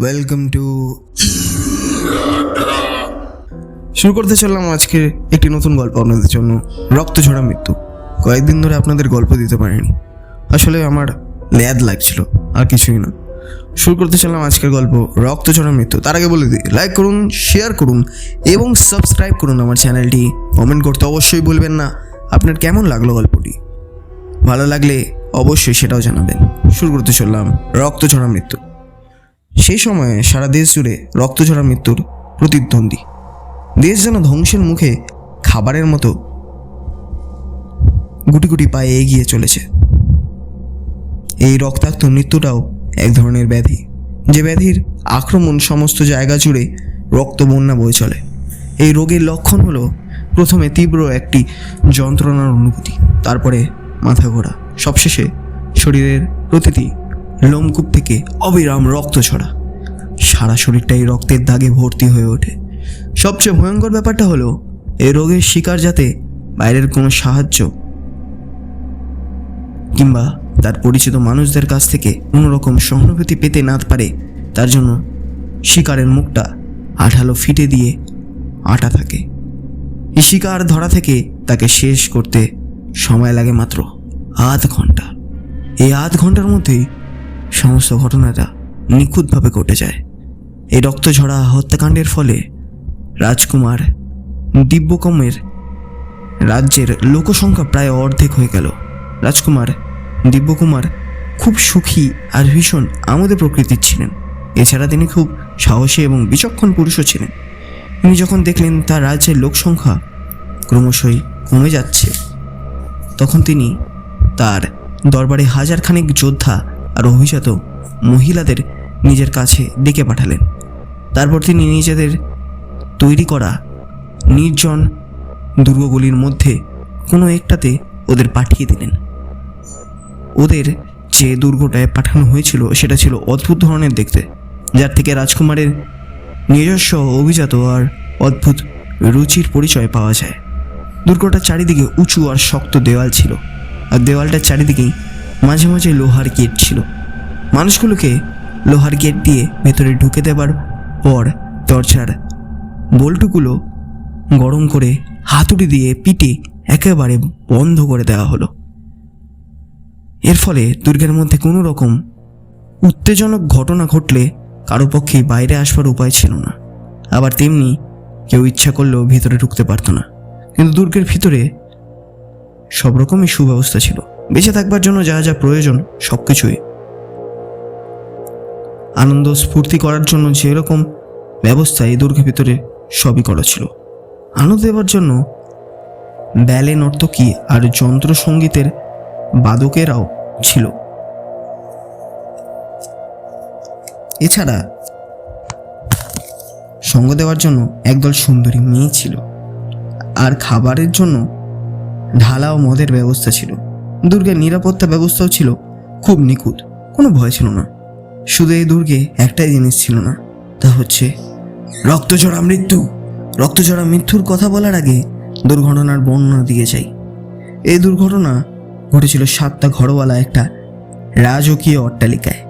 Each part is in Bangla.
ওয়েলকাম টু শুরু করতে চললাম আজকে একটি নতুন গল্প আপনাদের জন্য। রক্ত ঝরা মৃত্যু। কয়েকদিন ধরে আপনাদের গল্প দিতে পারিনি। আসলে আমার ল্যাদ লাগছিল, আর কিছুই না। শুরু করতে চললাম আজকের গল্প, রক্ত ঝরা মৃত্যু। তার আগে বলে দিই লাইক করুন শেয়ার করুন, এবং সাবস্ক্রাইব করুন আমার চ্যানেলটি কমেন্ট করতে অবশ্যই ভুলবেন না। আপনার কেমন লাগল গল্পটি? ভালো লাগলে অবশ্যই সেটাও জানাবেন। শুরু করতে চললাম, রক্ত ঝরা মৃত্যু। সেই সময়ে সারা দেশ জুড়ে রক্ত ঝরা মৃত্যুর প্রতিদ্বন্দ্বী। দেশ যেন ধ্বংসের মুখে খাবারের মতো গুটি গুটি পায়ে এগিয়ে চলেছে। এই রক্তাক্ত মৃত্যুটাও এক ধরনের ব্যাধি, যে ব্যাধির আক্রমণ সমস্ত জায়গা জুড়ে রক্ত বন্যা বয়ে চলে। এই রোগের লক্ষণ হলো প্রথমে তীব্র একটি যন্ত্রণার অনুভূতি, তারপরে মাথা ঘোরা, সবশেষে শরীরের প্রতিটি লোমকূপ থেকে অবিরাম রক্ত ছড়া সারা শরীরটাই রক্তের দাগে ভর্তি হয়ে ওঠে। সবচেয়ে ভয়ঙ্কর ব্যাপারটা হলো, এই রোগের শিকার যাতে বাইরের কোনো সাহায্য কিংবা তার পরিচিত মানুষদের কাছ থেকে কোনো রকম সহানুভূতি পেতে না পারে, তার জন্য শিকারের মুখটা আঠালো ফিটে দিয়ে আটা থাকে। এই শিকার ধরা থেকে তাকে শেষ করতে সময় লাগে মাত্র আধ ঘণ্টা। এই আধ ঘণ্টার মধ্যেই সমস্ত ঘটনাটা নিখুঁতভাবে ঘটে যায়। এই রক্তঝরা হত্যাকাণ্ডের ফলে রাজকুমার দিব্যকমের রাজ্যের লোকসংখ্যা প্রায় অর্ধেক হয়ে গেল। রাজকুমার দিব্যকুমার খুব সুখী আর ভীষণ আমোদে প্রকৃতির ছিলেন। এছাড়া তিনি খুব সাহসী এবং বিচক্ষণ পুরুষও ছিলেন। তিনি যখন দেখলেন তার রাজ্যের লোকসংখ্যা ক্রমশই কমে যাচ্ছে, তখন তিনি তার দরবারে হাজারখানেক যোদ্ধা আর অভিজাত মহিলাদের নিজের কাছে ডেকে পাঠালেন। তারপর তিনি নিজেদের তৈরি করা নির্জন দুর্গগুলির মধ্যে কোনো একটাতে ওদের পাঠিয়ে দিলেন। ওদের যে দুর্গটায় পাঠানো হয়েছিল, সেটা ছিল অদ্ভুত ধরনের দেখতে, যার থেকে রাজকুমারের নিজস্ব অভিজাত আর অদ্ভুত রুচির পরিচয় পাওয়া যায়। দুর্গটার চারিদিকে উঁচু আর শক্ত দেওয়াল ছিল, আর দেওয়ালটার চারিদিকেই মাঝে মাঝে লোহার গেট ছিল। মানুষগুলোকে লোহার গেট দিয়ে ভেতরে ঢুকে দেবার পর দরজার বল্টুগুলো গরম করে হাতুড়ি দিয়ে পিটে একেবারে বন্ধ করে দেওয়া হলো। এর ফলে দুর্গের মধ্যে কোনো রকম উত্তেজনক ঘটনা ঘটলে কারও পক্ষেই বাইরে আসবার উপায় ছিল না। আবার তেমনি কেউ ইচ্ছা করলেও ভিতরে ঢুকতে পারতো না। কিন্তু দুর্গের ভিতরে সব রকমই সুব্যবস্থা ছিল। বেঁচে থাকবার জন্য যা যা প্রয়োজন সব কিছুই আনন্দ স্ফূর্তি করার জন্য যেরকম ব্যবস্থা এই দুর্গের ভিতরে সবই করা ছিল। আনন্দ দেওয়ার জন্য ব্যালে নর্তকী আর যন্ত্রসঙ্গীতের বাদকেরাও ছিল। এছাড়া সঙ্গ দেওয়ার জন্য একদল সুন্দরী মেয়ে ছিল। আর খাবারের জন্য ঢালা ও মদের ব্যবস্থা ছিল। দুর্গের নিরাপত্তা ব্যবস্থাও ছিল খুব নিখুঁত, কোনো ভয় ছিল না। শুধু এই দুর্গে একটাই জিনিস ছিল না, তা হচ্ছে রক্তঝরা মৃত্যু। রক্তঝরা মৃত্যুর কথা বলার আগে দুর্ঘটনার বর্ণনা দিয়ে যাই। এই দুর্ঘটনা ঘটেছিল সাতটা ঘরওয়ালা একটা রাজকীয় অট্টালিকায়।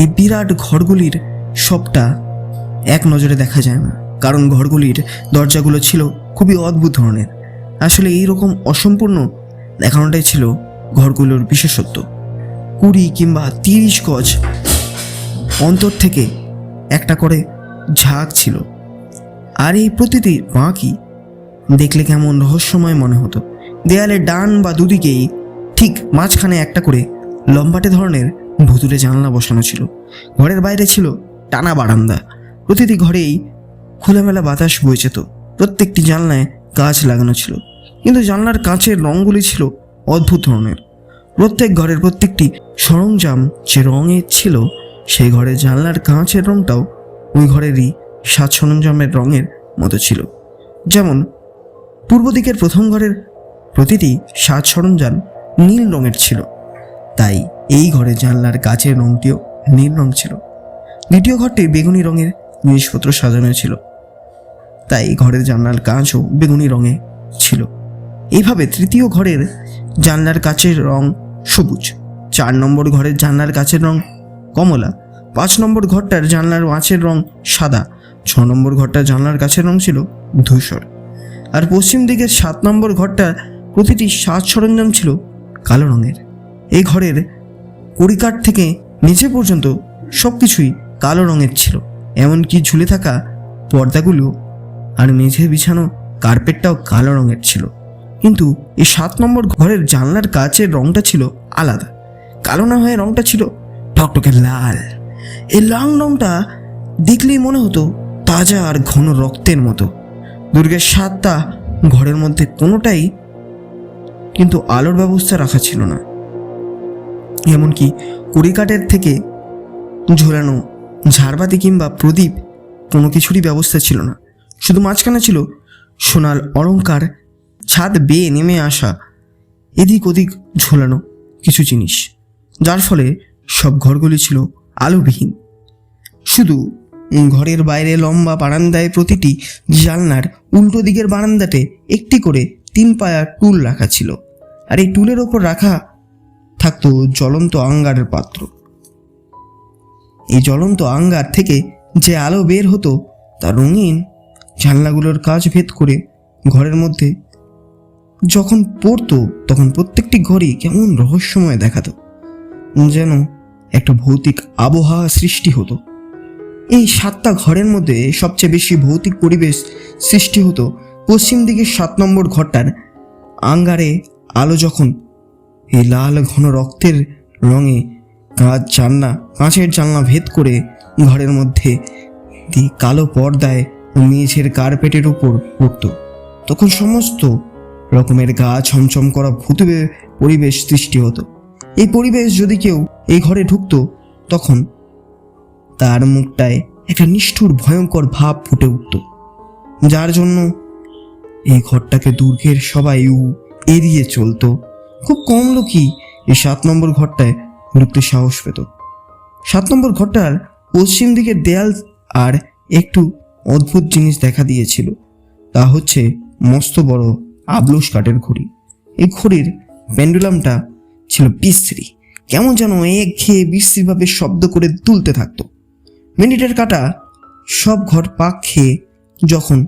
এই বিরাট ঘরগুলির সবটা এক নজরে দেখা যায় না, কারণ ঘরগুলির দরজাগুলো ছিল খুবই অদ্ভুত ধরনের। আসলে এই রকম অসম্পূর্ণ দেখানোটাই ছিল ঘরগুলোর বিশেষত্ব। কুড়ি কিংবা তিরিশ গজ অন্তর থেকে একটা করে ঝাঁক ছিল। আর এই প্রতিটি বাঁকই দেখলে কেমন রহস্যময় মনে হতো। দেয়ালের ডান বা দুদিকেই ঠিক মাঝখানে একটা করে লম্বাটে ধরনের ভুতুরে জানলা বসানো ছিল। ঘরের বাইরে ছিল টানা বারান্দা। প্রতিটি ঘরেই খোলামেলা বাতাস বয়ে যেত। প্রত্যেকটি জানলায় কাঁচ লাগানো ছিল। কিন্তু জানলার কাঁচের রঙগুলি ছিল অদ্ভুত ধরনের। প্রত্যেক ঘরের প্রত্যেকটি সরঞ্জাম যে রঙের ছিল সেই ঘরের জানলার কাঁচের রঙটাও ওই ঘরেরই সাজ সরঞ্জামের রঙের মতো ছিল। যেমন পূর্ব দিকের প্রথম ঘরের প্রতিটি সাজ সরঞ্জাম নীল রঙের ছিল। তাই এই ঘরের জানলার কাচের রঙটিও নীল রং ছিল। দ্বিতীয় ঘরটি বেগুনি রঙের জিনিসপত্র সাজানো ছিল। তাই ঘরের জানলার কাঁচও বেগুনি রঙে ছিল। এইভাবে তৃতীয় ঘরের জানলার কাচের রং সবুজ। চার নম্বর ঘরের জানলার কাচের রং কমলা। পাঁচ নম্বর ঘরটার জানলার মাছের রং সাদা। ছ নম্বর ঘরটার জানলার কাছের রং ছিল ধূসর। আর পশ্চিম দিকের সাত নম্বর ঘরটার প্রতিটি সাজ সরঞ্জাম ছিল কালো রঙের। এই ঘরের কড়িকাঠ থেকে নিচে পর্যন্ত সব কিছুই কালো রঙের ছিল। এমনকি ঝুলে থাকা পর্দাগুলো আর মেঝে বিছানো কার্পেটটাও কালো রঙের ছিল। কিন্তু এই সাত নম্বর ঘরের জানলার কাচের রংটা ছিল আলাদা। কালো না হয়ে রংটা ছিল টকটকে লাল। এই লাল রংটা দেখলেই মনে হতো তাজা আর ঘন রক্তের মতো। দুর্গের সাতটা ঘরের মধ্যে কোনোটাই কিন্তু আলোর ব্যবস্থা রাখা ছিল না। এমনকি কুড়িকাঠের থেকে ঝোলানো ঝাড়বাতি কিংবা প্রদীপ কোনো কিছুরই ব্যবস্থা ছিল না। শুধু মাঝখানে ছিল সোনার অলংকার, ছাদ বেয়ে নেমে আসা এদিক ওদিক ঝোলানো কিছু জিনিস। যার ফলে সব ঘরগুলি ছিল আলোবিহীন। শুধু ঘরের বাইরে লম্বা বারান্দায় প্রতিটি জানলার উল্টো দিকের বারান্দাতে একটি করে তিন পায়া টুল রাখা ছিল আর এই টুলের ওপর রাখা থাকতো জ্বলন্ত আঙ্গারের পাত্র। এই জ্বলন্ত আঙ্গার থেকে যে আলো বের হতো তা রঙিন জানলাগুলোর কাজ ভেদ করে ঘরের মধ্যে যখন পড়তো তখন প্রত্যেকটি ঘরই কেমন রহস্যময় দেখাতো। যেন একটা ভৌতিক আবহাওয়া সৃষ্টি হতো। এই সাতটা ঘরের মধ্যে সবচেয়ে বেশি ভৌতিক পরিবেশ সৃষ্টি হতো পশ্চিম দিকের সাত নম্বর ঘরটার আঙ্গারে আলো যখন এই লাল ঘন রক্তের রঙে কাঁচ জানলা, কাঁচের জানলা ভেদ করে ঘরের মধ্যে দিয়ে কালো পর্দায় ও মেঝের কার্পেটের উপর পড়তো। তখন সমস্ত রকমের গা ছমছম করা ভূতবে পরিবেশ সৃষ্টি হতো। এই পরিবেশ যদি কেউ এই ঘরে ঢুকতো, তখন তার মুখটায় একটা নিষ্ঠুর, ভয়ঙ্কর ভাব ফুটে উঠত। যার জন্য এই ঘরটাকে দুর্গের সবাই এড়িয়ে চলতো। খুব কম লোকই এই সাত নম্বর ঘরটায় ঢুকতে সাহস পেত। সাত নম্বর ঘরটার পশ্চিম দিকের দেয়াল আর একটু অদ্ভুত জিনিস দেখা দিয়েছিল। তা হচ্ছে মস্ত বড় আবলুস কাঠের ঘড়ি। এই ঘড়ির পেন্ডুলামটা ছিল বিশ্রী। কেমন যেন এক খেয়ে বিশ্রীভাবে শব্দ করে তুলতে থাকতো। মিনিটের কাটা সব ঘর পাক খেয়ে যখন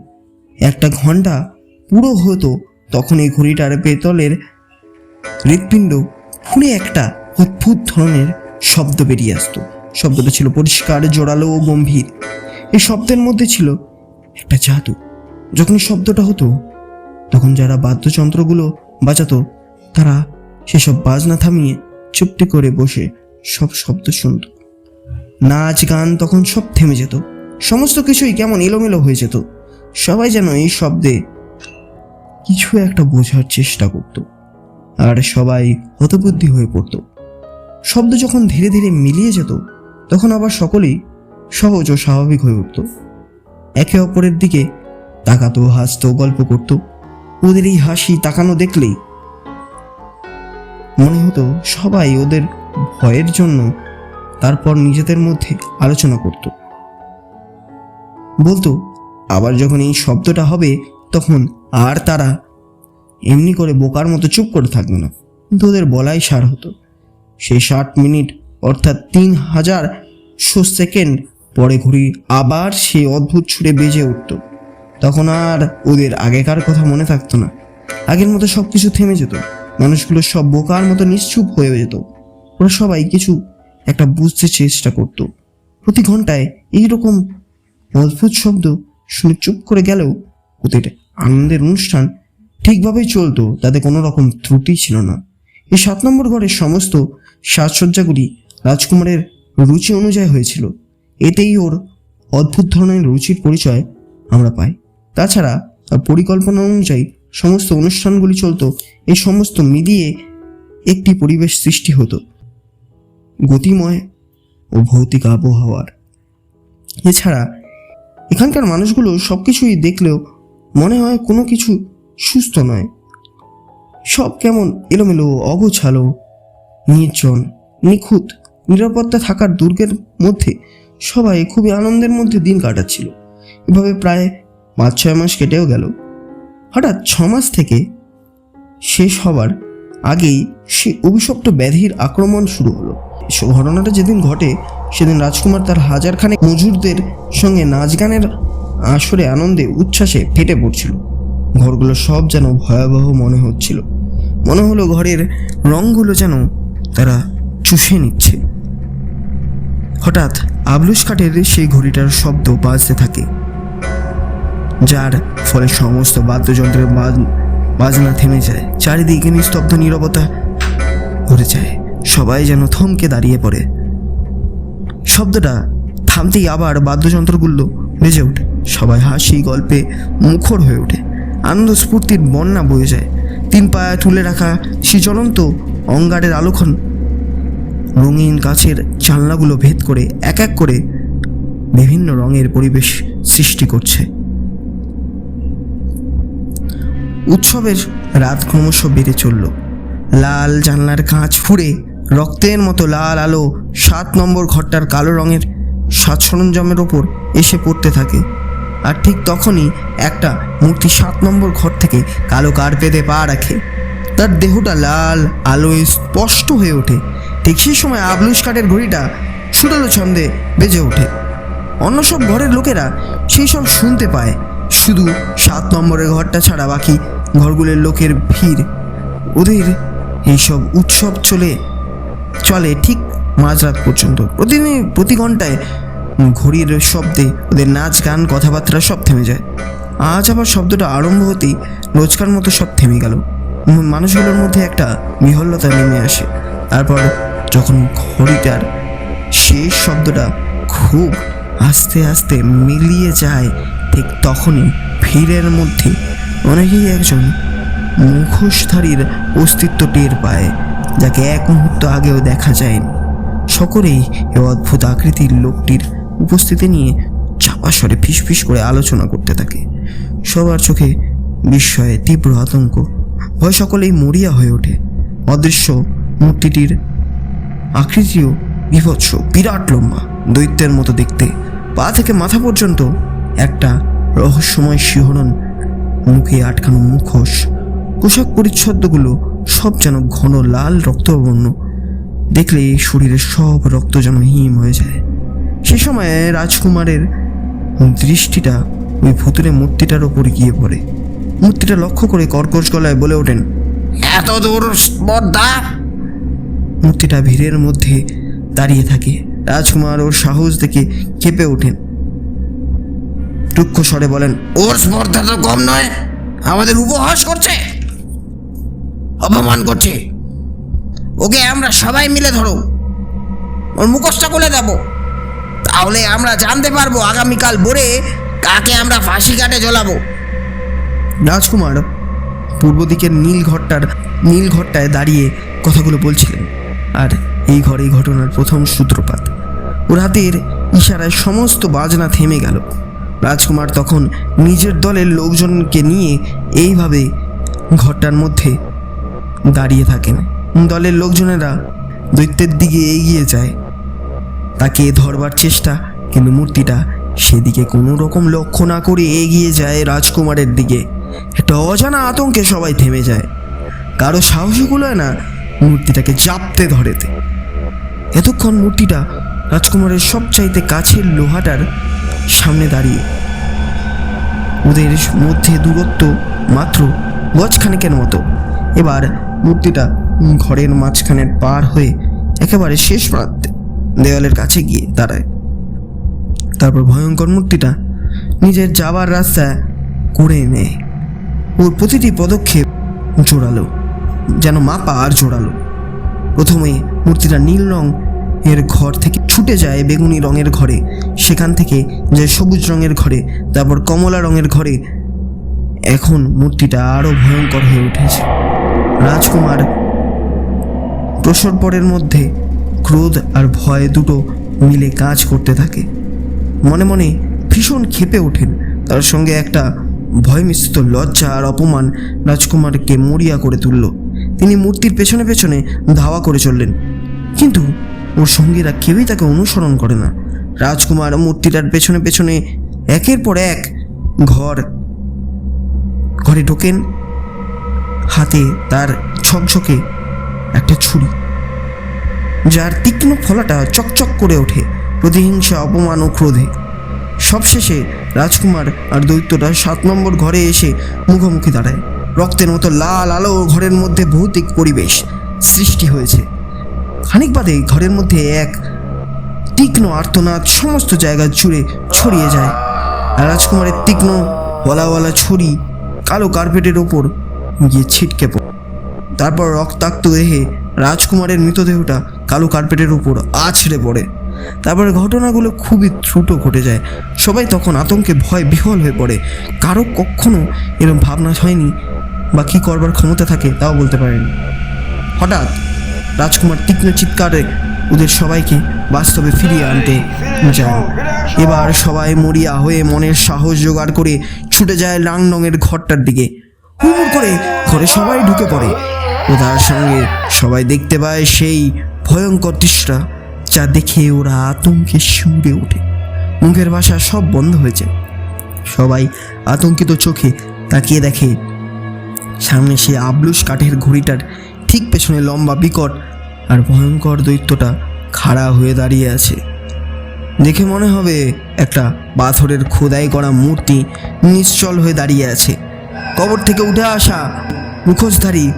একটা ঘণ্টা পুরো হতো, তখন এই ঘড়িটার পেতলের হৃৎপিণ্ড ফুঁড়ে একটা অদ্ভুত ধরনের শব্দ বেরিয়ে আসতো। শব্দটা ছিল পরিষ্কার, জোরালো ও গম্ভীর। এই শব্দের মধ্যে ছিল একটা জাদু। যখন শব্দটা হতো, তখন যারা বাদ্যযন্ত্রগুলো বাজাতো, তারা সেসব বাজনা থামিয়ে চুপটি করে বসে সব শব্দ শুনত। নাচ গান তখন সব থেমে যেত। সমস্ত কিছুই কেমন এলোমেলো হয়ে যেত। সবাই যেন এই শব্দে কিছু একটা বোঝার চেষ্টা করত। আর সবাই হতবুদ্ধি হয়ে পড়ত। শব্দ যখন ধীরে ধীরে মিলিয়ে যেত, তখন আবার সকলেই সহজ ও স্বাভাবিক হয়ে উঠত। একে অপরের দিকে তাকাতো, হাসতো, গল্প করত। ওদের এই হাসি তাকানো দেখলেই মনে হতো সবাই ওদের ভয়ের জন্য তারপর নিজেদের মধ্যে আলোচনা করত। বলতো, আবার যখন এই শব্দটা হবে, তখন আর তারা এমনি করে বোকার মতো চুপ করে থাকবে না। কিন্তু ওদের বলাই সার হতো। সেই ষাট মিনিট, অর্থাৎ তিন হাজার শো সেকেন্ড পরে ঘুরি আবার সে অদ্ভুত ছুটে বেজে উঠত। তখন আর ওদের আগেকার কথা মনে থাকতো না। আগের মতো সব কিছু থেমে যেত। মানুষগুলো সব বোকার মতো নিশ্চুপ হয়ে যেত। ওরা সবাই কিছু একটা বুঝতে চেষ্টা করত। প্রতি ঘন্টায় এইরকম অদ্ভুত শব্দ শুনে চুপ করে গেলেও ওদের আনন্দের অনুষ্ঠান ঠিকভাবেই চলতো, তাতে কোনো রকম ত্রুটি ছিল না। এই সাত নম্বর ঘরের সমস্ত সাজসজ্জাগুলি রাজকুমারের রুচি অনুযায়ী হয়েছিল। এতেই ওর অদ্ভুত ধরনের রুচির পরিচয় আমরা পাই। তাছাড়া তার পরিকল্পনা অনুযায়ী সমস্ত অনুষ্ঠানগুলি চলতো, এই সমস্ত মিলিয়ে একটি পরিবেশ সৃষ্টি হতো। গতিময় ও ভৌতিক আবহাওয়ার। এছাড়া এখানকার মানুষগুলো সব কিছুই দেখলেও মনে হয় কোনো কিছু সুস্থ নয়। সব কেমন এলোমেলো অগোছালো, নির্জন, নিখুঁত, নিরাপত্তা থাকার দুর্গের মধ্যে সবাই খুবই আনন্দের মধ্যে দিন কাটাচ্ছিল। এভাবে প্রায় পাঁচ ছয় মাস কেটেও গেল। হঠাৎ ছ মাস থেকে শেষ হবার আগেই সে অভিশপ্ত ব্যাধির আক্রমণ শুরু হলো। ঘটনাটা যেদিন ঘটে, সেদিন রাজকুমার তার হাজারখানেক মজুরদের সঙ্গে নাচ গানের আসরে আনন্দে উচ্ছ্বাসে ফেটে পড়ছিল। ঘরগুলো সব যেন ভয়াবহ মনে হচ্ছিল। মনে হলো ঘরের রঙগুলো যেন তারা চুষে নিচ্ছে। হঠাৎ আবলুস কাঠের সেই ঘড়িটার শব্দ বাজতে থাকে। যার ফলে সমস্ত বাদ্যযন্ত্রের বাজ- বাজনা থেমে যায়। চারিদিকে নিস্তব্ধ নীরবতা ঘুরে যায়। সবাই যেন থমকে দাঁড়িয়ে পড়ে। শব্দটা থামতেই আবার বাদ্যযন্ত্রগুলো বেজে ওঠে। সবাই হাসি, গল্পে মুখর হয়ে ওঠে। আনন্দ স্ফূর্তির বন্যা বয়ে যায়। তিন পায়া তুলে রাখা সেই জ্বলন্ত অঙ্গারের আলোখন রঙিন কাছের জানলাগুলো ভেদ করে এক এক করে বিভিন্ন রঙের পরিবেশ সৃষ্টি করছে। উৎসবের রাত ক্রমশ বেড়ে চলল। লাল জানলার কাঁচ ফুঁড়ে রক্তের মতো লাল আলো সাত নম্বর ঘরটার কালো রঙের সাত সরঞ্জামের ওপর এসে পড়তে থাকে। আর ঠিক তখনই একটা মূর্তি সাত নম্বর ঘর থেকে কালো কার্পেটে পা রাখে। তার দেহটা লাল, আলোয় স্পষ্ট হয়ে ওঠে। ঠিক সেই সময় আবলুস কাঠের ঘড়িটা সুরালো ছন্দে বেজে ওঠে। অন্য সব ঘরের লোকেরা সেই সব শুনতে পায়। শুধু সাত নম্বরের ঘরটা ছাড়া বাকি ঘরগুলোর লোকের ভিড়। ওদের এইসব উৎসব চলে চলে ঠিক মাঝরাত পর্যন্ত। প্রতিদিন প্রতি ঘন্টায় ঘড়ির শব্দে ওদের নাচ, গান, কথাবার্তা সব থেমে যায়। আজ আবার শব্দটা আরম্ভ হতেই রোজকার মতো সব থেমে গেল। মানুষগুলোর মধ্যে একটা বিহল্লতা নেমে আসে। তারপর যখন ঘড়িটার শেষ শব্দটা খুব আস্তে আস্তে মিলিয়ে যায়, ঠিক তখনই ভিড়ের মধ্যে অনেকেই একজন মুখোশধারীর অস্তিত্ব টের পায়, যাকে এক মুহূর্ত আগেও দেখা যায়নি। সকলেই এ অদ্ভুত আকৃতির লোকটির উপস্থিতি নিয়ে চাপা স্বরে ফিসফিস করে আলোচনা করতে থাকে। সবার চোখে বিস্ময়ে তীব্র আতঙ্ক। ভয় সকলেই মরিয়া হয়ে ওঠে। অদৃশ্য মূর্তিটির আকৃতিও বিভৎস, বিরাট লম্বা। দৈত্যের মতো দেখতে। পা থেকে মাথা পর্যন্ত একটা রহস্যময় শিহরণ মুখে আটকানো মুখোশ, পোশাক পরিচ্ছদগুলো সব যেন ঘন লাল রক্তবর্ণ। দেখলে শরীরের সব রক্ত যেন হিম হয়ে যায়। সে সময় রাজকুমারের দৃষ্টিটা ওই ভুতুরে মূর্তিটার ওপর গিয়ে পড়ে। মূর্তিটা লক্ষ্য করে কর্কশ গলায় বলে ওঠেন, এত দূর স্পর্ধা মূর্তিটা ভিড়ের মধ্যে দাঁড়িয়ে থাকে। রাজকুমার ওর সাহস দেখে কেঁপে ওঠেন। রুক্ষ স্বরে বলেন, ওর স্পর্ধা তো কম নয়, আমাদের উপহাস করছে, অপমান করছে। ওকে আমরা সবাই মিলে ধরো, ওর মুখোশটা খুলে দেব। তাহলে আমরা জানতে পারব আগামীকাল ভোরে কাকে আমরা ফাঁসি কাটে জ্বলাবো। রাজকুমার পূর্ব দিকের নীল ঘরটার, নীল ঘরটায় দাঁড়িয়ে কথাগুলো বলছিলেন। আর এই ঘরেই ঘটনার প্রথম সূত্রপাত। ওর হাতের ইশারায় সমস্ত বাজনা থেমে গেল। রাজকুমার তখন নিজের দলের লোকজনকে নিয়ে এইভাবে ঘরটার মধ্যে দাঁড়িয়ে থাকেন। দলের লোকজনেরা দৈত্যের দিকে এগিয়ে যায়। তাকে ধরবার চেষ্টা, কিন্তু মূর্তিটা সেদিকে কোনো রকম লক্ষ্য না করে এগিয়ে যায় রাজকুমারের দিকে। একটা অজানা আতঙ্কে সবাই থেমে যায়। কারও সাহসী কুলায় না মূর্তিটাকে জাপতে ধরেতে। এতক্ষণ মূর্তিটা রাজকুমারের সবচাইতে কাছের লোহাটার সামনে দাঁড়িয়ে। ওদের মধ্যে দূরত্ব মাত্র গজখানেকের মতো। এবার মূর্তিটা ঘরের মাঝখানের পার হয়ে একেবারে শেষ প্রান্তে দেওয়ালের কাছে গিয়ে দাঁড়ায়। তারপর ভয়ঙ্কর মূর্তিটা নিজের যাবার রাস্তা করে নেয়। ওর প্রতিটি পদক্ষেপ জোরালো, যেন মাপা আর জোরালো। প্রথমে মূর্তিটা নীল রং এর ঘর থেকে ছুটে যায় বেগুনি রঙের ঘরে। সেখান থেকে যায় সবুজ রঙের ঘরে, তারপর কমলা রঙের ঘরে। এখন মূর্তিটা আরও ভয়ঙ্কর হয়ে উঠেছে। রাজকুমার প্রসরপরের মধ্যে ক্রোধ আর ভয় দুটো মিলে কাজ করতে থাকে। মনে মনে ভীষণ ক্ষেপে ওঠেন। তার সঙ্গে একটা ভয় মিশ্রিত লজ্জা আর অপমান রাজকুমারকে মরিয়া করে তুলল। তিনি মূর্তির পেছনে পেছনে ধাওয়া করে চললেন। কিন্তু ওর সঙ্গীরা কেউই তাকে অনুসরণ করে না। রাজকুমার মূর্তিটার পেছনে পেছনে একের পর এক ঘর, ঘরে ঢোকেন। হাতে তার ছকঝকে একটা ছুরি, যার তীক্ষ্ণ ফলাটা চকচক করে ওঠে প্রতিহিংসা, অপমান ও ক্রোধে। সবশেষে রাজকুমার আর দৈত্যটা সাত নম্বর ঘরে এসে মুখোমুখি দাঁড়ায়। রক্তের মতো লাল আলো ঘরের মধ্যে ভৌতিক পরিবেশ সৃষ্টি হয়েছে। খানিক বাদে ঘরের মধ্যে এক তীক্ষ্ণ আর্তনাদ সমস্ত জায়গা জুড়ে ছড়িয়ে যায়। রাজকুমারের তীক্ষ্ণ ওয়ালাওয়ালা ছুরি কালো কার্পেটের ওপর গিয়ে ছিটকে পড়ে। তারপর রক্তাক্ত দেহে রাজকুমারের মৃতদেহটা কালো কার্পেটের উপর আছড়ে পড়ে। তারপরে ঘটনাগুলো খুবই দ্রুত ঘটে যায়। সবাই তখন আতঙ্কে ভয় বিহল হয়ে পড়ে। কারও কখনো এরকম ভাবনা হয়নি বা কী করবার ক্ষমতা থাকে তাও বলতে পারেনি। হঠাৎ রাজকুমার তীক্ষ্ণ চিৎকারে ওদের সবাইকে বাস্তবে ফিরিয়ে আনতে যায় এবার সবাই মরিয়া হয়ে মনের সাহস জোগাড় করে ছুটে যায় লাংডংয়ের ঘরটার দিকে। হুড় করে ঘরে সবাই ঢুকে পড়ে। ও তার সঙ্গে সবাই দেখতে পায় সেই ভয়ঙ্কর দৃশ্যটা যা দেখে ওরা আতঙ্কে শিউরে ওঠে। মুখের ভাষা সব বন্ধ হয়েছে সবাই আতঙ্কিত চোখে তাকিয়ে দেখে। সামনে সে আবলুস কাঠের ঘড়িটার ঠিক পেছনে লম্বা বিকট আর ভয়ঙ্কর দৈত্যটা খাড়া হয়ে দাঁড়িয়ে আছে। দেখে মনে হবে একটা পাথরের খোদাই করা মূর্তি নিশ্চল হয়ে দাঁড়িয়ে আছে। কবর থেকে উঠে আসা মুখোশধারী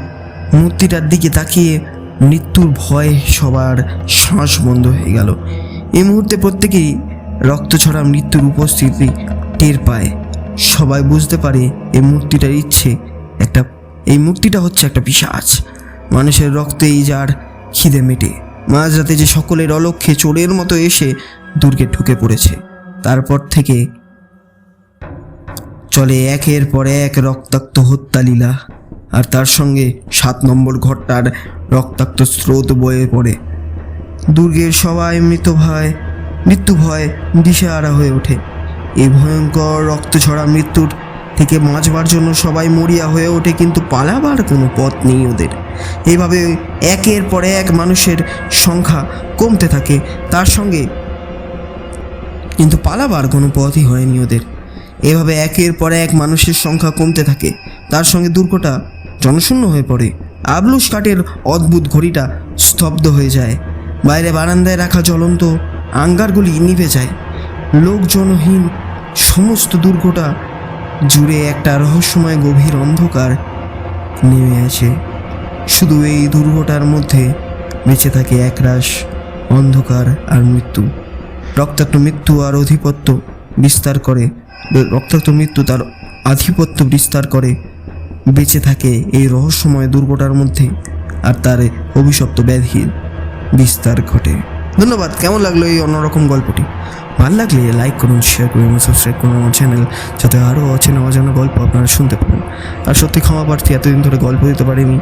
মূর্তিটার দিকে তাকিয়ে মৃত্যুর ভয় সবার শ্বাস বন্ধ হয়ে গেল। এই মুহূর্তে প্রত্যেকেই রক্ত ছড়া মৃত্যুর উপস্থিতি টের পায়। সবাই বুঝতে পারে এই মূর্তিটার ইচ্ছে একটা এই মূর্তিটা হচ্ছে একটা পিশাচ। মানুষের রক্তেই যার খিদে মেটে। মাঝরাতে যে সকলের অলক্ষ্যে চোরের মতো এসে দুর্গে ঢুকে পড়েছে, তারপর থেকে চলে একের পর এক রক্তাক্ত হত্যা লীলা, আর তার সঙ্গে সাত নম্বর ঘরটার রক্তাক্ত স্রোত বয়ে পড়ে। দুর্গের সবাই মৃত ভয়, মৃত্যু ভয় দিশেহারা হয়ে ওঠে। এই ভয়ঙ্কর রক্ত ছড়া মৃত্যুর থেকে বাঁচবার জন্য সবাই মরিয়া হয়ে ওঠে, কিন্তু পালাবার কোনো পথ নেই ওদের। এইভাবে একের পর এক মানুষের সংখ্যা কমতে থাকে, তার সঙ্গে কিন্তু পালাবার কোনো পথই হয়নি ওদের। এভাবে একের পর এক মানুষের সংখ্যা কমতে থাকে, তার সঙ্গে দুর্গটা জনশূন্য হয়ে পড়ে। আবলুস কাঠের অদ্ভুত ঘড়িটা স্তব্ধ হয়ে যায়। বাইরে বারান্দায় রাখা জ্বলন্ত আঙ্গারগুলি নিভে যায়। লোকজনহীন সমস্ত দুর্গটা জুড়ে একটা রহস্যময় গভীর অন্ধকার নেমে আসে। শুধু এই দুর্গটার মধ্যে বেঁচে থাকে একরাশ, অন্ধকার আর মৃত্যু। রক্তাক্ত মৃত্যু আর আধিপত্য বিস্তার করে। রক্তাক্ত মৃত্যু তার আধিপত্য বিস্তার করে। বেঁচে থাকে এই রহস্যময় দুর্গটার মধ্যে আর তার অভিশপ্ত ব্যাধির বিস্তার ঘটে। ধন্যবাদ, কেমন লাগল এই অন্যরকম গল্পটি? ভালো লাগলে লাইক করুন শেয়ার করুন এবং সাবস্ক্রাইব করুন আমার চ্যানেল যাতে আরও অচেনা অজানা গল্প আপনারা শুনতে পারেন। আর সত্যি ক্ষমা প্রার্থী, এতদিন ধরে গল্প দিতে পারিনি।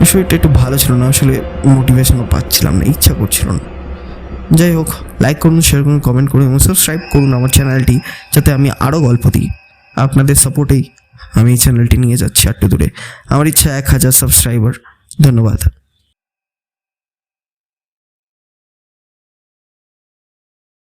বিষয়টা একটু ভালো ছিল না, আসলে মোটিভেশনও পাচ্ছিলাম না, ইচ্ছা করছিল না। যাই হোক লাইক করুন শেয়ার করুন কমেন্ট করুন এবং সাবস্ক্রাইব করুন আমার চ্যানেলটি যাতে আমি আরও গল্প দিই। আপনাদের সাপোর্টেই আমি এই চ্যানেলটি নিয়ে যাচ্ছি একটু দূরে। আমার ইচ্ছা এক হাজার সাবস্ক্রাইবার ধন্যবাদ।